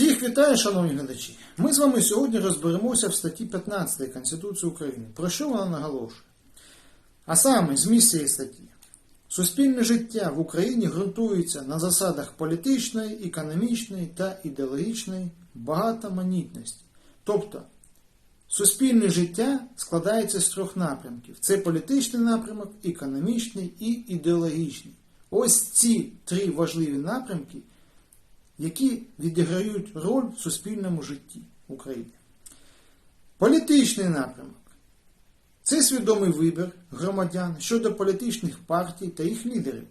Всіх вітаю, шановні глядачі. Ми з вами сьогодні розберемося в статті 15 Конституції України. Про що вона наголошує? А саме зміст цієї статті. Суспільне життя в Україні ґрунтується на засадах політичної, економічної та ідеологічної багатоманітності. Тобто, суспільне життя складається з трьох напрямків: це політичний напрямок, економічний і ідеологічний. Ось ці три важливі напрямки які відіграють роль в суспільному житті України. Політичний напрямок це свідомий вибір громадян щодо політичних партій та їх лідерів,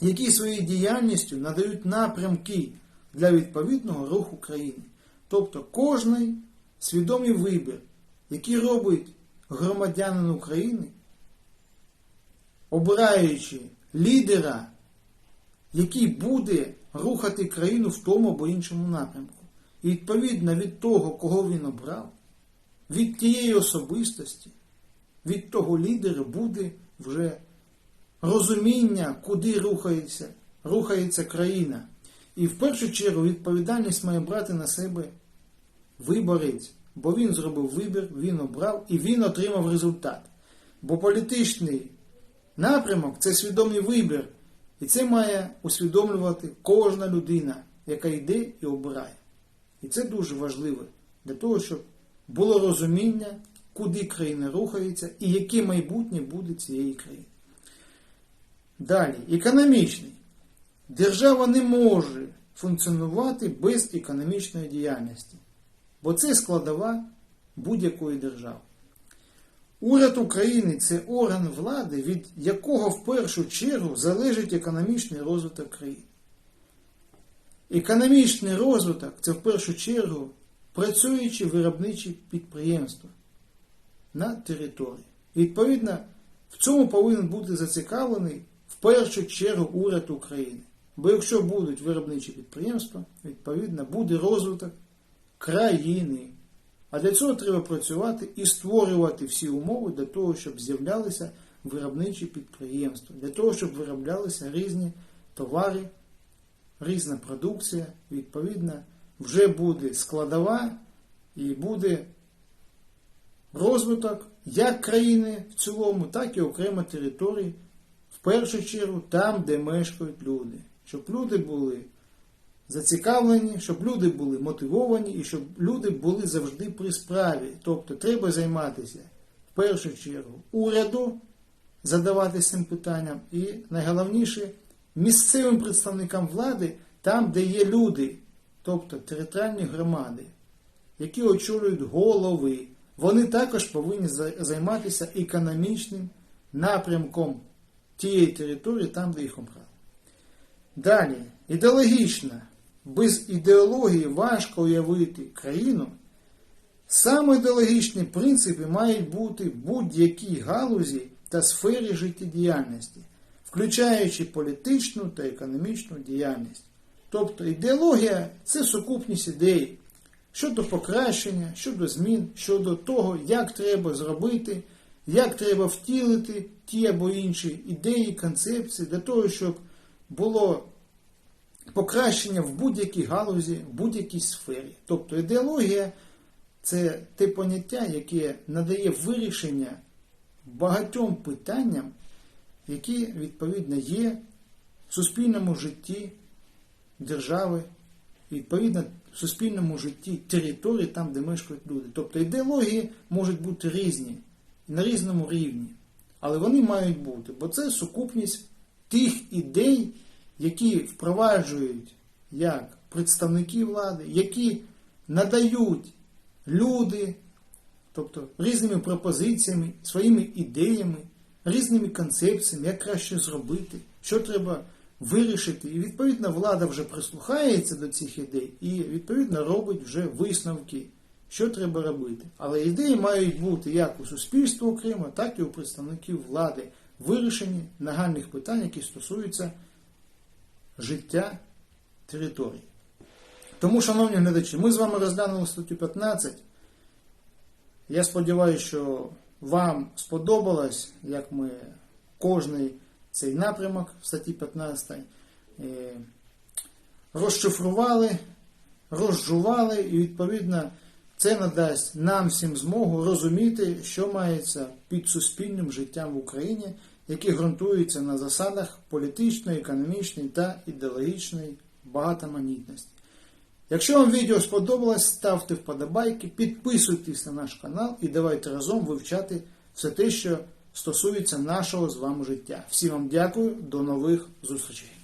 які своєю діяльністю надають напрямки для відповідного руху країни. Тобто кожний свідомий вибір, який робить громадянин України, обираючи лідера, який буде рухати країну в тому або іншому напрямку. І відповідно від того, кого він обрав, від тієї особистості, від того лідера буде вже розуміння, куди рухається, рухається країна. І в першу чергу відповідальність має брати на себе виборець, бо він зробив вибір, він обрав і він отримав результат. Бо політичний напрямок це свідомий вибір. І це має усвідомлювати кожна людина, яка йде і обирає. І це дуже важливо для того, щоб було розуміння, куди країна рухається і яке майбутнє буде цієї країни. Далі, економічний. Держава не може функціонувати без економічної діяльності, бо це складова будь-якої держави. Уряд України це орган влади, від якого в першу чергу залежить економічний розвиток країни. Економічний розвиток це в першу чергу працюючі виробничі підприємства на території. Відповідно, в цьому повинен бути зацікавлений в першу чергу уряд України. Бо якщо будуть виробничі підприємства, відповідно буде розвиток країни. А для цього треба працювати і створювати всі умови для того, щоб з'являлися виробничі підприємства, для того, щоб вироблялися різні товари, різна продукція. Відповідно, вже буде складова і буде розвиток як країни в цілому, так і окремо територій, в першу чергу там, де мешкають люди, щоб люди були зацікавлені, щоб люди були мотивовані і щоб люди були завжди при справі. Тобто треба займатися в першу чергу уряду, задаватися цим питанням, і найголовніше місцевим представникам влади там, де є люди, тобто територіальні громади, які очолюють голови. Вони також повинні займатися економічним напрямком тієї території, там, де їх обрали. Далі, ідеологічна без ідеології важко уявити країну, саме ідеологічні принципи мають бути в будь-якій галузі та сфері життєдіяльності, включаючи політичну та економічну діяльність. Тобто ідеологія це сукупність ідей щодо покращення, щодо змін, щодо того, як треба зробити, як треба втілити ті або інші ідеї, концепції для того, щоб було покращення в будь-якій галузі, в будь-якій сфері. Тобто ідеологія це те поняття, яке надає вирішення багатьом питанням, які, відповідно, є в суспільному житті держави, відповідно, в суспільному житті території, там, де мешкають люди. Тобто ідеології можуть бути різні, на різному рівні. Але вони мають бути, бо це сукупність тих ідей, які впроваджують як представники влади, які надають люди, тобто різними пропозиціями, своїми ідеями, різними концепціями, як краще зробити, що треба вирішити. І відповідно влада вже прислухається до цих ідей і відповідно робить вже висновки. Що треба робити? Але ідеї мають бути як у суспільства окремо, так і у представників влади вирішені нагальних питань, які стосуються життя території. Тому, шановні глядачі, ми з вами розглянули статтю 15. Я сподіваюся, що вам сподобалось, як ми кожний цей напрямок в статті 15 розшифрували, розжували, і відповідно це надасть нам всім змогу розуміти, що мається під суспільним життям в Україні, яке ґрунтуються на засадах політичної, економічної та ідеологічної багатоманітності. Якщо вам відео сподобалось, ставте вподобайки, підписуйтесь на наш канал і давайте разом вивчати все те, що стосується нашого з вами життя. Всім вам дякую, до нових зустрічей.